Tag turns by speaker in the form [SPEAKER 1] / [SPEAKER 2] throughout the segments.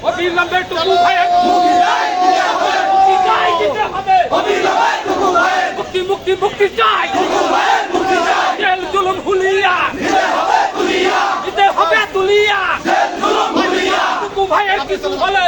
[SPEAKER 1] What
[SPEAKER 2] is number two? মুক্তি মুক্তি মুক্তি চাই। জেল জুলুম হুলিয়া। হবে তুলিয়া। ভাইয়ের কিছু
[SPEAKER 1] বলে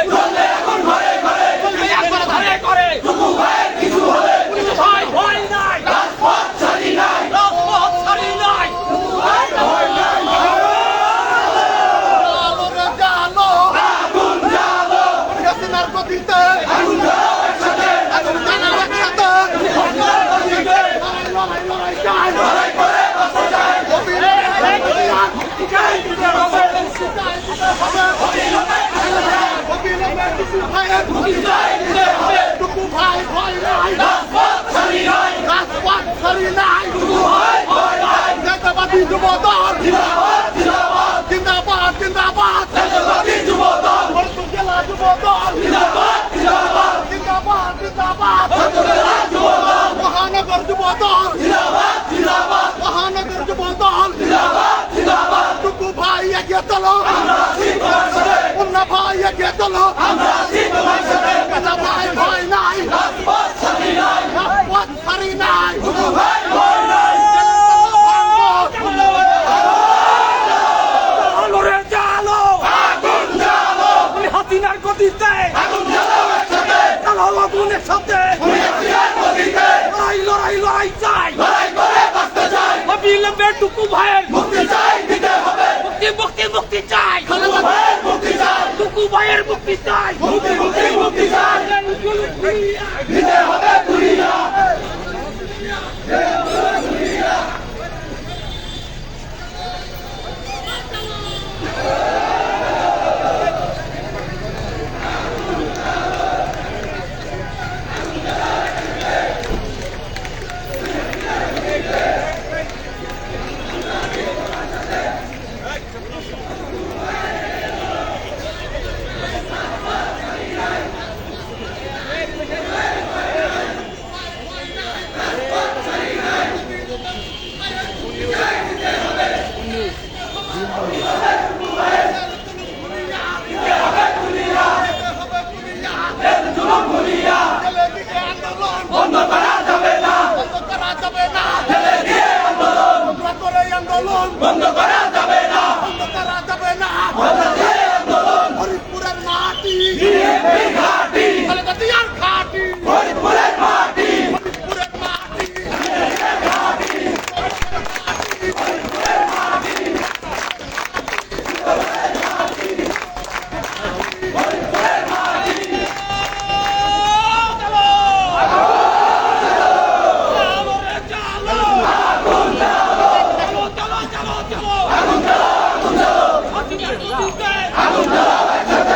[SPEAKER 1] টুকু ভাইয়ের মুক্তি চাই দিতে হবে টুকু ভাই ভয় নাই রাজপথ খালি নাই রাজপথ খালি নাই টুকু ভাই ভয় নাই নেতাবাদী যুবদল জিন্দাবাদ জিন্দাবাদ জিন্দাবাদ জিন্দাবাদ নেতাবাদী যুবদল মরতু জেলা যুবদল জিন্দাবাদ জিন্দাবাদ জিন্দাবাদ জিন্দাবাদ মরতু জেলা যুবদল মহানগর যুবদল জিন্দাবাদ জিন্দাবাদ মহানগর যুবদল আমরা 都
[SPEAKER 2] 不拍
[SPEAKER 1] আগুন জ্বালাও একসাথে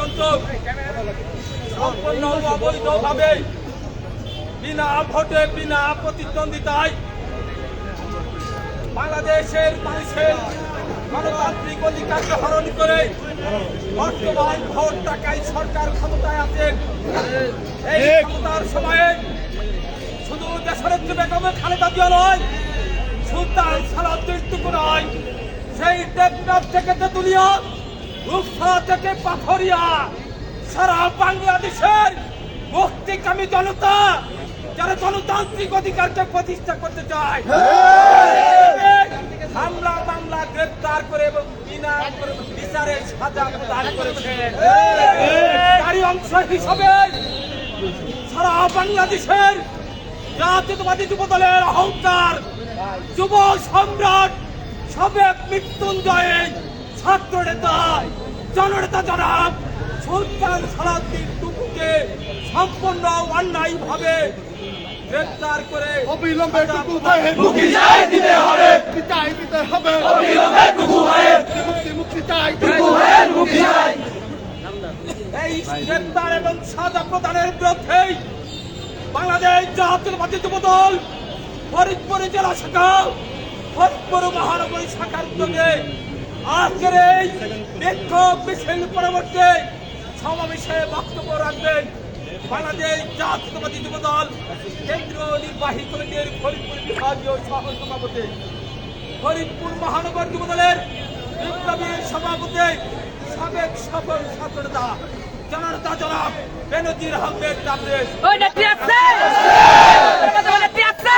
[SPEAKER 2] পর্যন্ত সম্পূর্ণ অবৈধভাবে বিনা ভোটে বিনা প্রতিদ্বন্দ্বিতায় বাংলাদেশের মানুষের গণতান্ত্রিক অধিকারকে হরণ করে বর্তমান ভোট টাকায় সরকার ক্ষমতায় আছেন এই ক্ষমতার সময়ে শুধু দেশরত্ন বেগম খালেদা জিয়া নয় সুলতান টুকু নয় সেই টেকনাফ থেকে তেতুলিয়া রূপসা থেকে পাথরিয়া সারা বাংলাদেশের মুক্তিকামী জনতা, যারা গণতান্ত্রিক অধিকারকে প্রতিষ্ঠা করতে চায়। হামলা, মামলা গ্রেপ্তার করে এবং বিনা বিচারের সাজা প্রদান করেছে। তারই অংশ হিসাবে সারা বাংলাদেশের জাতীয়তাবাদী যুব দলের অহংকার, যুব সম্রাট সাবেক মৃত্যুঞ্জয়ে ছাত্র নেতা জননেতা জনাব সুলতান সালাদ্দিন টুকুকে সম্পূর্ণ অন্যায় ভাবে গ্রেপ্তার করে
[SPEAKER 1] অবিলম্বে টুকু ভাইয়ের
[SPEAKER 3] মুক্তি চাই দিতে হবে।
[SPEAKER 1] চাই দিতে হবে।
[SPEAKER 3] অবিলম্বে টুকু ভাইয়ের
[SPEAKER 1] মুক্তি মুক্তি চাই
[SPEAKER 3] টুকু ভাইয়ের মুক্তি চাই।
[SPEAKER 2] এই গ্রেপ্তার এবং সাজা প্রদানের বিরুদ্ধে বাংলাদেশ জাতীয়তাবাদী যুব দল ফরিদপুর জেলা শাখা ফরিদপুর মহানগরী শাখার উদ্যোগে আজকের এই বিক্ষোভ মিছিল পরবর্তী সমাবেশে বক্তব্য রাখবেন বাংলাদেশ জাতীয়তাবাদী যুব দল কেন্দ্রীয় নির্বাহী কমিটির ফরিদপুর বিভাগীয় সহ সভাপতি। ফরিদপুর মহানগর যুব দলের বিপ্লবী সভাপতি সাবেক সফল ছাত্রনেতা জনতা জনাব বেনজির আহমেদ
[SPEAKER 4] আছে Nati আছে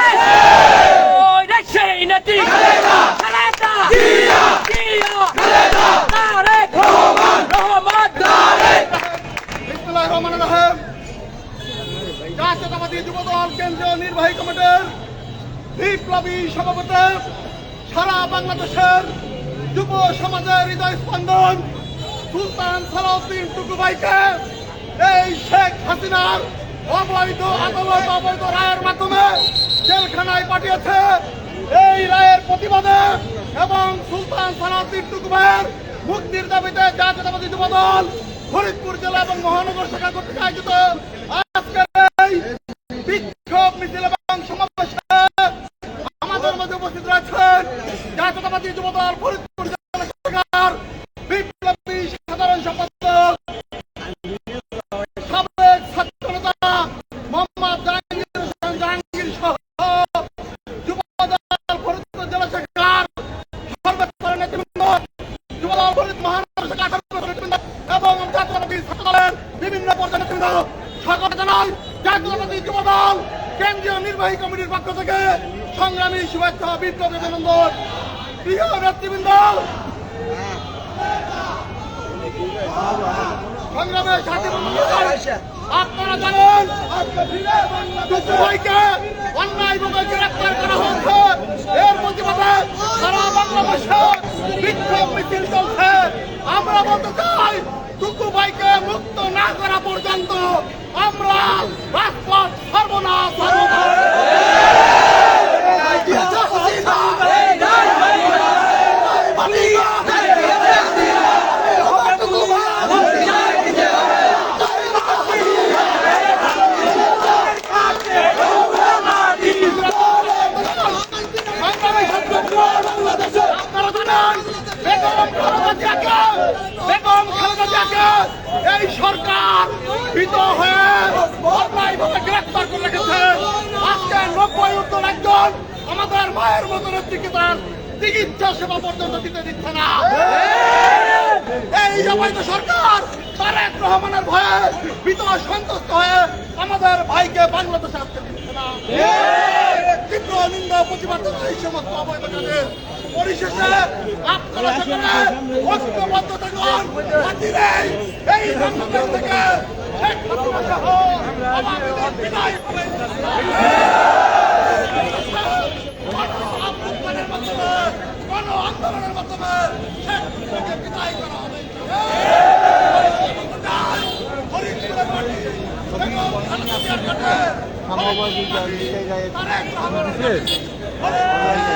[SPEAKER 4] Oi, দেখছে Nati খালেদা খালেদা
[SPEAKER 3] দিয়া
[SPEAKER 4] দিয়া
[SPEAKER 3] খালেদা
[SPEAKER 4] তারেক
[SPEAKER 3] রহমান
[SPEAKER 4] রহমান
[SPEAKER 3] তারেক
[SPEAKER 1] বিসমুল্লাহির রহমানির রহিম জাতীয়তাবাদী যুব কেন্দ্রীয় নির্বাহী কমিটির বিপ্লবী সভাপতি সারা বাংলাদেশের যুব সমাজের হৃদয় স্পন্দন সুলতান সালাউদ্দিন টুকু ভাইকে এই শেখ হাসিনার অবৈধ আদালত অবৈধ রায়ের মাধ্যমে জেলখানায় পাঠিয়েছে এই রায়ের প্রতিবাদে এবং সুলতান সালাউদ্দিন টুকু ভাইয়ের মুক্তির দাবিতে জাতীয়তাবাদী যুব দল ফরিদপুর জেলা এবং মহানগর শাখা কর্তৃক আয়োজিত পক্ষ থেকে সংগ্রামী শুভেচ্ছা, বিপ্লবী অভিনন্দন প্রিয় নেতৃবৃন্দ। সংগ্রামের আপনারা জানেন ভাইকে অন্যায়ভাবে গ্রেপ্তার করা হয়েছে। এর প্রতিবাদে সারা বাংলাদেশে বিক্ষোভ মিছিল চলছে। আমরা বলতে চাই টুকু ভাইকে মুক্ত না করা পর্যন্ত আমরা রাজপথ সর্বনাশ সর্বনাশ আপনারা জানেন বেগম খালেদা জিয়াকে বেগম খালেদা জিয়াকে এই সরকার ভীত হয়ে অন্যায়ভাবে গ্রেপ্তার করে রেখেছে মতন একজন আমাদের মায়ের মতন দিকে তার চিকিৎসা সেবা পর্যন্ত দিতে দিচ্ছে না। এই অবৈধ সরকার তারেক রহমানের ভয়ে ভীত সন্তুষ্ট হয়ে আমাদের ভাইকে বাংলাদেশে আসতে দিচ্ছে না। তীব্র নিন্দা প্রতিবাদ এই সমস্ত অবৈধ কাজের পরিশেষে আপনারা সকলে ঐক্যবদ্ধ থাকুন এই বাংলাদেশ থেকে শেখ হাসিনা সহ আমাদের বিদায় হবে আন্দোলনের মাধ্যমে গণ আন্দোলনের মাধ্যমে শেখ হাসিনাকে বিদায় করা হবে।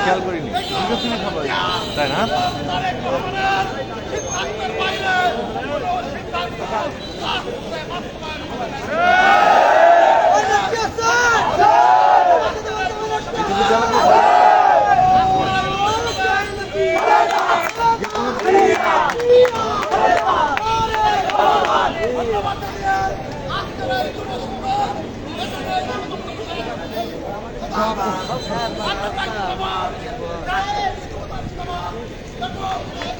[SPEAKER 5] খেয়াল করিনি তাই না
[SPEAKER 1] সিদ্ধান্তের বাইরে আজকের এই